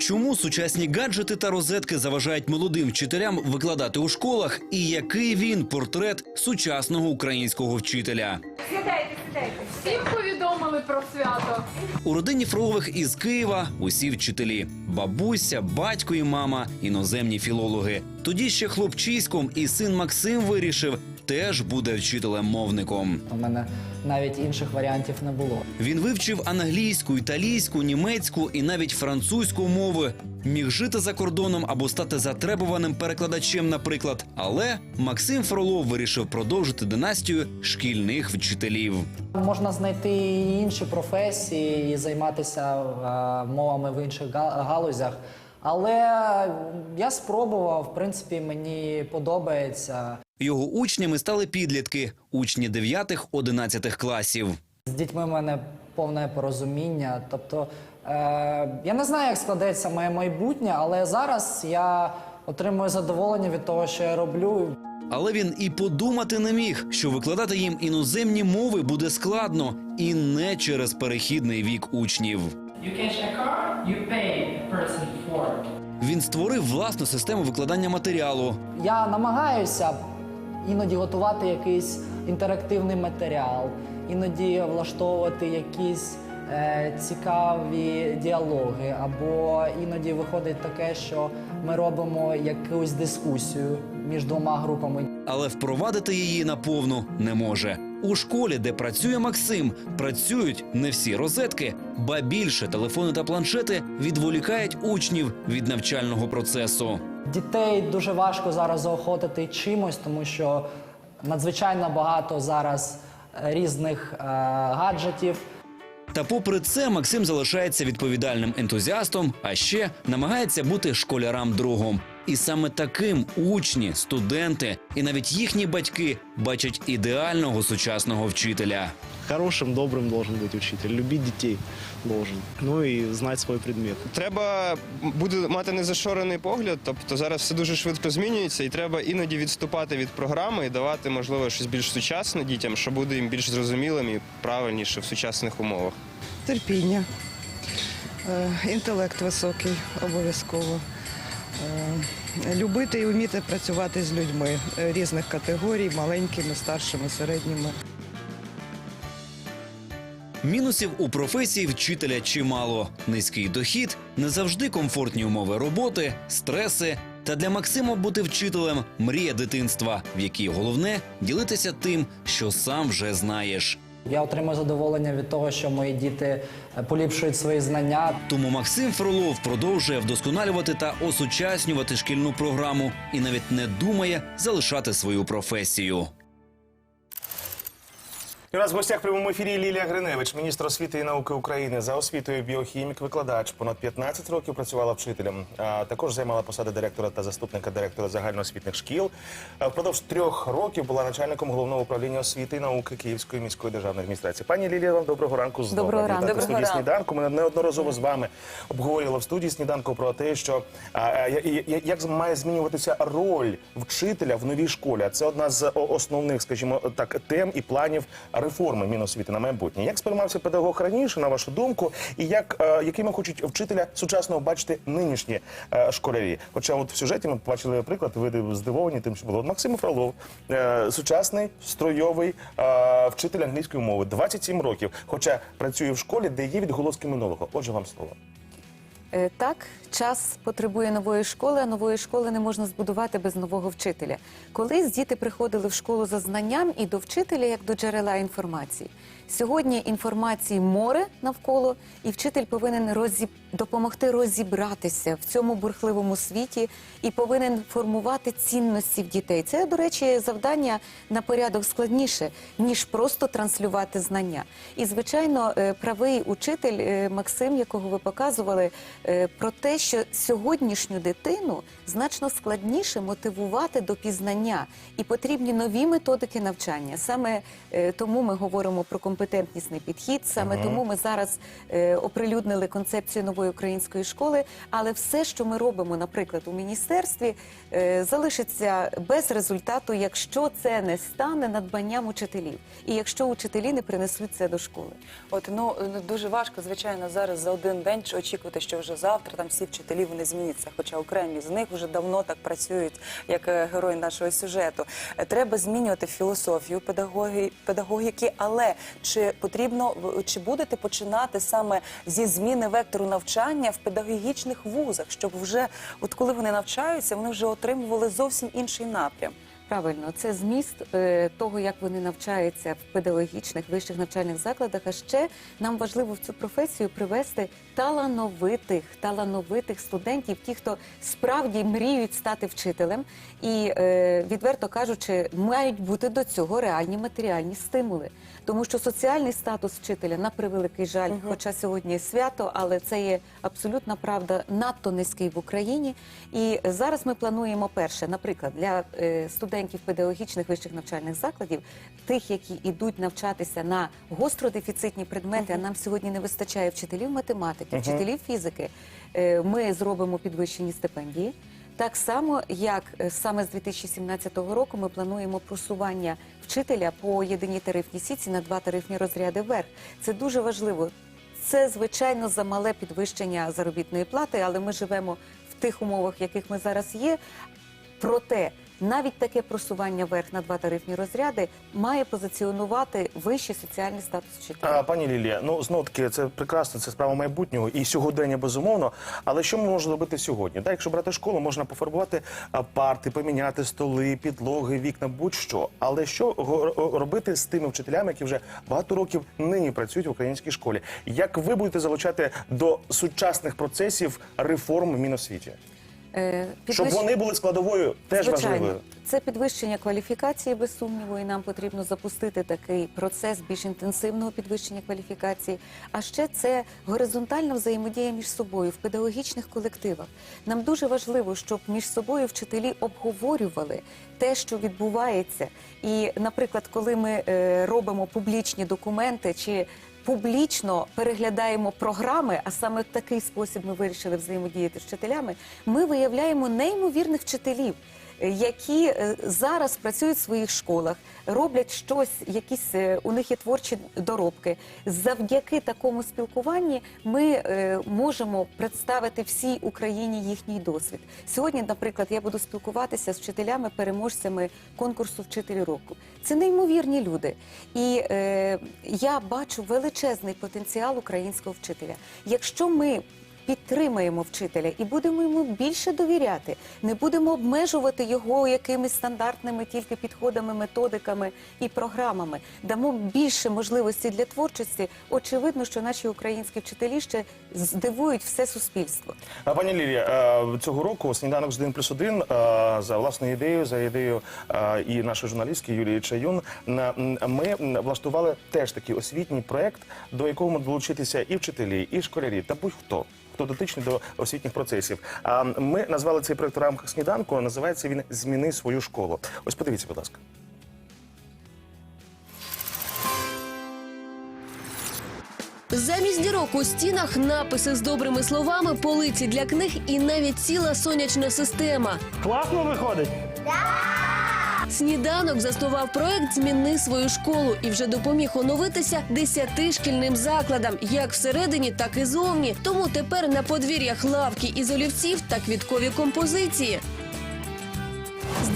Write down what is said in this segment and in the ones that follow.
Чому сучасні гаджети та розетки заважають молодим вчителям викладати у школах? І який він портрет сучасного українського вчителя? Сідайте, сідайте. Всім повідомили про свято. У родині Фролових із Києва усі вчителі: бабуся, батько і мама, іноземні філологи. Тоді ще хлопчиськом і син Максим вирішив, теж буде вчителем-мовником. У мене навіть інших варіантів не було. Він вивчив англійську, італійську, німецьку і навіть французьку мови. Міг жити за кордоном або стати затребуваним перекладачем, наприклад. Але Максим Фролов вирішив продовжити династію шкільних вчителів. Можна знайти і інші професії і займатися е, мовами в інших га- галузях. Але я спробував, в принципі, мені подобається. Його учнями стали підлітки, учні 9-11 класів. З дітьми в мене повне порозуміння. Тобто, е, я не знаю, як складеться моє майбутнє, але зараз я отримую задоволення від того, що я роблю. Але він і подумати не міг, що викладати їм іноземні мови буде складно і не через перехідний вік учнів. You catch a car, you pay a person for. Він створив власну систему викладання матеріалу, Я намагаюся іноді готувати якийсь інтерактивний матеріал, іноді влаштовувати якісь е, цікаві діалоги, або іноді виходить таке, що ми робимо якусь дискусію між двома групами. але впровадити її наповну не може. У школі, де працює Максим, працюють не всі розетки, ба більше телефони та планшети відволікають учнів від навчального процесу. Дітей дуже важко зараз заохотити чимось, тому що надзвичайно багато зараз е, різних е, гаджетів. Та попри це, Максим залишається відповідальним ентузіастом, а ще намагається бути школярам другом. І саме таким учні, студенти і навіть їхні батьки бачать ідеального сучасного вчителя. Хорошим, добрым должен быть учитель, любить детей должен, ну и знать свой предмет. Треба буде мати незашорений погляд, тобто зараз все дуже швидко змінюється, і треба іноді відступати від програми і давати, можливо, щось більш сучасне дітям, що буде їм більш зрозумілим і правильніше в сучасних умовах. терпіння, е, інтелект високий обов'язково. Любити і вміти працювати з людьми е, різних категорій, маленькими, старшими, середніми. Мінусів у професії вчителя чимало: низький дохід, не завжди комфортні умови роботи, стреси. Та для Максима бути вчителем мрія дитинства, в якій головне ділитися тим, що сам вже знаєш. Я отримую задоволення від того, що мої діти е, поліпшують свої знання. Тому Максим Фролов продовжує вдосконалювати та осучаснювати шкільну програму і навіть не думає залишати свою професію. І у нас в гостях в прямому ефірі Лілія Гриневич, міністр освіти і науки України. За освітою біохімік, викладач. Понад 15 років працювала вчителем. А також займала посади директора та заступника директора загальноосвітних шкіл. А Впродовж трьох років була начальником головного управління освіти і науки Київської міської державної адміністрації. Пані Лілія, вам доброго ранку. Знову Доброго ранку. в студії Доброго сніданку. Ми неодноразово з вами обговорювали в студії сніданку про те, що а, а, як має змінюватися роль вчителя в новій школі. А це одна з основних, скажімо так, тем і планів реформи Міносвіти на майбутнє. Як сприймався педагог раніше, на вашу думку, і як е, якими хочуть вчителя сучасного бачити нинішні е, школярі? Хоча, от в сюжеті ми побачили приклад, ви здивовані тим, що було Максим Фролов, е, сучасний стройовий е, вчитель англійської мови, 27 років, хоча працює в школі, де є відголоски минулого. Отже, вам слово. Е, Так, час потребує нової школи, а нової школи не можна збудувати без нового вчителя. Колись діти приходили в школу за знанням і до вчителя як до джерела інформації. Сьогодні інформації море навколо, і вчитель повинен розіб... допомогти розібратися в цьому бурхливому світі і повинен формувати цінності в дітей. Це, до речі, завдання на порядок складніше, ніж просто транслювати знання. І, звичайно, е, правий учитель е, Максим, якого ви показували, е, про те, що сьогоднішню дитину значно складніше мотивувати до пізнання, і потрібні нові методики навчання. Саме тому ми говоримо про комп'ютерні компетентнісний підхід. Саме тому ми зараз е, оприлюднили концепцію нової української школи. Але все, що ми робимо, наприклад, у міністерстві, е, залишиться без результату, якщо це не стане надбанням учителів, і якщо учителі не принесуть це до школи. От ну ну, дуже важко, звичайно, зараз за один день очікувати, що вже завтра там всі вчителі вони зміняться. Хоча окремі з них вже давно так працюють, як е, герої нашого сюжету. Е, Треба змінювати філософію педагоги, педагогіки, але чи потрібно чи будете починати саме зі зміни вектору навчання в педагогічних вузах, щоб вже от коли вони навчаються, вони вже отримували зовсім інший напрям. Правильно, це зміст е, того, як вони навчаються в педагогічних вищих навчальних закладах. А ще нам важливо в цю професію привести талановитих, талановитих студентів, ті, хто справді мріють стати вчителем, і е, відверто кажучи, мають бути до цього реальні матеріальні стимули. Тому що соціальний статус вчителя на превеликий жаль, хоча сьогодні свято, але це є абсолютна правда, надто низький в Україні. І зараз ми плануємо перше, наприклад, для е, студентів педагогічних вищих навчальних закладів, тих, які йдуть навчатися на гостродефіцитні предмети. А нам сьогодні не вистачає вчителів математики, вчителів фізики. е, Ми зробимо підвищені стипендії. Так само, як е, саме з 2017 року ми плануємо просування вчителя по єдиній тарифній сітці на два тарифні розряди вверх. Це дуже важливо. Це звичайно замале підвищення заробітної плати, але ми живемо в тих умовах, в яких ми зараз є. Проте навіть таке просування вверх на два тарифні розряди має позиціонувати вищий соціальний статус вчителя. Пані Лілія, ну знов таки це прекрасно, це справа майбутнього і сьогодення безумовно. Але що ми можемо робити сьогодні? Так, якщо брати школу, можна пофарбувати парти, поміняти столи, підлоги, вікна, будь-що. Але що робити з тими вчителями, які вже багато років нині працюють в українській школі? Як ви будете залучати до сучасних процесів реформ в Міносвіті? Е, Щоб підвищ- вони були складовою теж Звичайно. важливою. Це підвищення кваліфікації, без сумніву, і нам потрібно запустити такий процес більш інтенсивного підвищення кваліфікації. А ще це горизонтальна взаємодія між собою в педагогічних колективах. Нам дуже важливо, щоб між собою вчителі обговорювали те, що відбувається. І, наприклад, коли ми е, робимо публічні документи чи публічно переглядаємо програми, а саме в такий спосіб ми вирішили взаємодіяти з вчителями, ми виявляємо неймовірних вчителів. Які е, зараз працюють в своїх школах, роблять щось, якісь е, у них є творчі доробки. Завдяки такому спілкуванні ми е, можемо представити всій Україні їхній досвід. Сьогодні, наприклад, я буду спілкуватися з вчителями-переможцями конкурсу Вчитель року. Це неймовірні люди. І я бачу величезний потенціал українського вчителя. Якщо ми підтримаємо вчителя і будемо йому більше довіряти, не будемо обмежувати його якимись стандартними тільки підходами, методиками і програмами. Дамо більше можливостей для творчості. Очевидно, що наші українські вчителі ще здивують все суспільство. Пані Лілія, е, цього року сніданок з 1 плюс 1 за власною ідеєю, за ідеєю е, і нашої журналістки Юлії Чаюн, ми влаштували теж такий освітній проект, до якого можуть долучитися і вчителі, і школярі, та будь-хто. Хто дотичний до освітніх процесів? А ми назвали цей проект у рамках сніданку. Називається він Зміни свою школу. Ось подивіться, будь ласка. Замість дірок у стінах написи з добрими словами, полиці для книг і навіть ціла сонячна система. Класно виходить. Сніданок заснував проект Зміни свою школу і вже допоміг оновитися десяти шкільним закладам, як всередині, так і зовні. Тому тепер на подвір'ях лавки із олівців та квіткові композиції.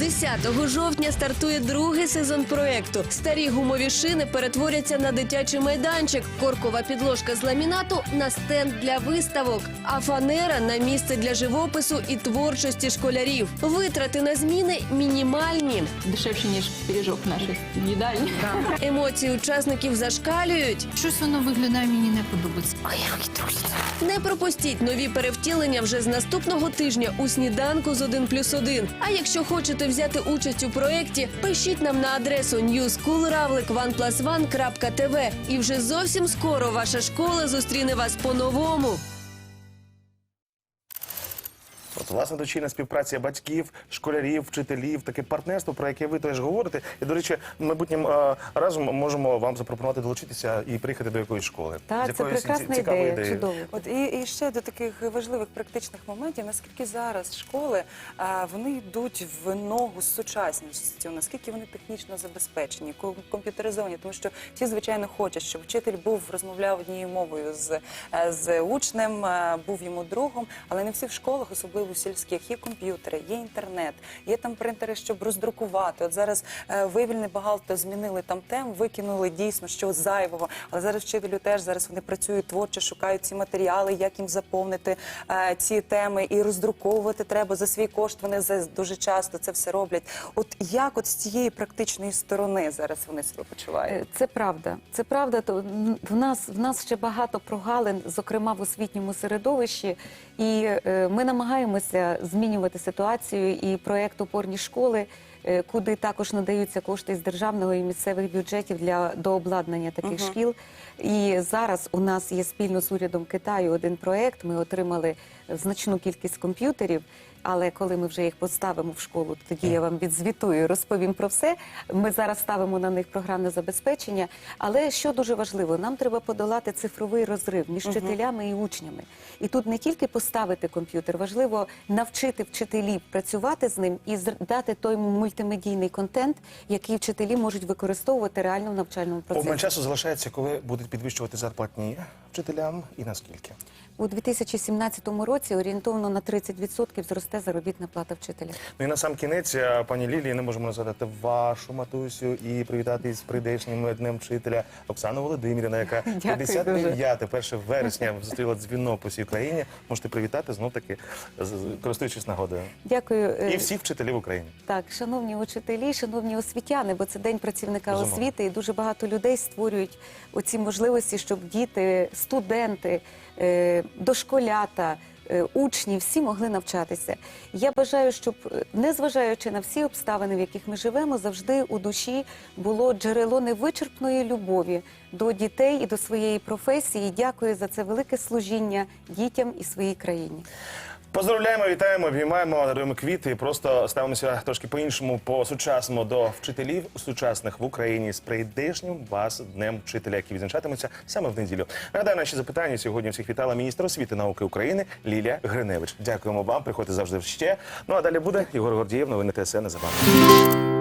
З 10 жовтня стартує другий сезон проекту. Старі гумові шини перетворяться на дитячий майданчик, коркова підложка з ламінату на стенд для виставок, а фанера на місце для живопису і творчості школярів. Витрати на зміни мінімальні. Дешевше, ніж пиріжок в нашій їдальні. Емоції учасників зашкалюють. Щось воно виглядає мені не подобається. Не пропустіть нові перевтілення вже з наступного тижня у сніданку з 1 плюс 1. А якщо хочете взяти участь у проєкті, пишіть нам на адресу newschoolravlik1plus1.tv. І вже зовсім скоро ваша школа зустріне вас по-новому. Власне дочільна співпраця батьків, школярів, вчителів, таке партнерство, про яке ви теж говорите. І до речі, майбутнім е, разом можемо вам запропонувати долучитися і приїхати до якоїсь школи. Так, З це якоюсь прекрасна ці- цікавою ідея, ідеєю. чудово. От і, і ще до таких важливих практичних моментів, наскільки зараз школи а, вони йдуть в ногу з сучасністю, наскільки вони технічно забезпечені, ком- комп'ютеризовані, тому що всі звичайно хочуть, щоб вчитель був розмовляв однією мовою з, е, з учнем, е, був йому другом, але не всі в школах, особливо в сільських, є комп'ютери, є інтернет, є там принтери, щоб роздрукувати. От зараз е, виявили багато змінили там тем, викинули дійсно що зайвого. Але зараз вчителю теж зараз вони працюють творчо, шукають ці матеріали, як їм заповнити е, ці теми і роздруковувати треба за свій кошт. Вони за дуже часто це все роблять. От як от з цієї практичної сторони зараз вони себе почувають? Е, Це правда. Це правда. То в нас в нас ще багато прогалин, зокрема в освітньому середовищі, і е, ми намагаємося змінювати ситуацію. І проект опорні школи, е, куди також надаються кошти з державного і місцевих бюджетів для дообладнання таких шкіл. І зараз у нас є спільно з урядом Китаю один проект. Ми отримали значну кількість комп'ютерів. Але коли ми вже їх поставимо в школу, тоді я вам відзвітую, розповім про все. Ми зараз ставимо на них програмне забезпечення. Але що дуже важливо, нам треба подолати цифровий розрив між вчителями і учнями. І тут не тільки поставити комп'ютер, важливо навчити вчителів працювати з ним і дати той мультимедійний контент, який вчителі можуть використовувати реально в навчальному процесі. часу залишається, коли будуть підвищувати зарплатні вчителям і наскільки? У 2017 році орієнтовно на 30% зросте заробітна плата вчителя. Ну і на сам кінець, е, пані Лілії, не можемо згадати вашу матусю і привітати з прийдешнім днем вчителя Оксану Володимирівну, яка Дякую 59 1 вересня зустріла дзвінок по всій Україні. Можете привітати знов таки, користуючись нагодою. Дякую. е, І всіх вчителів України. Так, шановні учителі, шановні освітяни, бо це день працівника Безумовно. освіти, і дуже багато людей створюють оці можливості, щоб діти, студенти, е, дошколята. е, Учні всі могли навчатися. Я бажаю, щоб е, незважаючи на всі обставини, в яких ми живемо, завжди у душі було джерело невичерпної любові до дітей і до своєї професії. Дякую за це велике служіння дітям і своїй країні. Поздравляємо, вітаємо, обіймаємо, даруємо квіти. Просто ставимося трошки по-іншому, по-сучасному до вчителів сучасних в Україні з прийдешнім вас днем вчителя, який відзначатиметься саме в неділю. Нагадаю, наші запитання сьогодні всіх вітала міністр освіти науки України Лілія Гриневич. Дякуємо вам. Приходьте завжди ще. Ну а далі буде Ігор Гордієв. Новини ТСН незабаром.